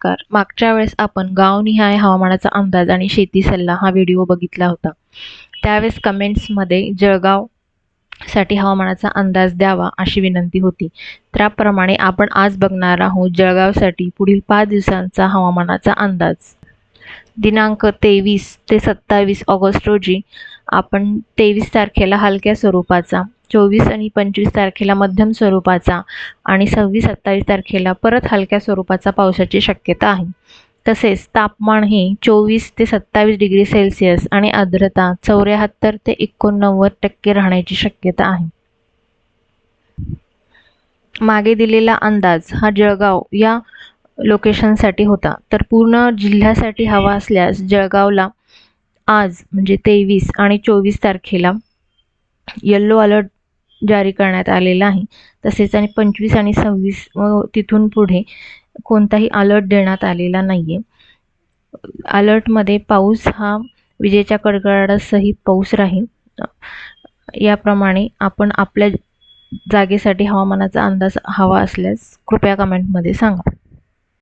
नमस्कार. मागच्या वेळेस आपण गावनिहाय हवामानाचा अंदाज आणि शेती सल्ला हा व्हिडिओ बघितला होता. त्यावेळेस कमेंट्समध्ये जळगावसाठी हवामानाचा अंदाज द्यावा अशी विनंती होती. त्याप्रमाणे आपण आज बघणार आहोत जळगावसाठी पुढील पाच दिवसांचा हवामानाचा अंदाज. दिनांक तेवीस ते सत्तावीस ऑगस्ट रोजी आपण तेवीस तारखेला हलक्या स्वरूपाचा चोवीस आणि पंचवीस तारखेला मध्यम स्वरूपाचा आणि सव्वीस सत्तावीस तारखेला परत हलक्या स्वरूपाचा पावसाची शक्यता आहे. तसेच तापमान हे चोवीस ते सत्तावीस डिग्री सेल्सिअस आणि आर्द्रता चौऱ्याहत्तर ते एकोणनव्वद टक्के राहण्याची शक्यता आहे. मागे दिलेला अंदाज हा जळगाव या लोकेशनसाठी होता. तर पूर्ण जिल्ह्यासाठी हवा असल्यास जळगावला आज म्हणजे तेवीस आणि चोवीस तारखेला येल्लो अलर्ट जारी करण्यात आलेला आहे. तसेच आणि पंचवीस आणि सव्वीस व तिथून पुढे कोणताही अलर्ट देण्यात आलेला नाही आहे अलर्टमध्ये पाऊस हा विजेच्या कडकडाटासहित पाऊस राहील. याप्रमाणे आपण आपल्या जागेसाठी हवामानाचा अंदाज हवा असल्यास कृपया कमेंटमध्ये सांगा.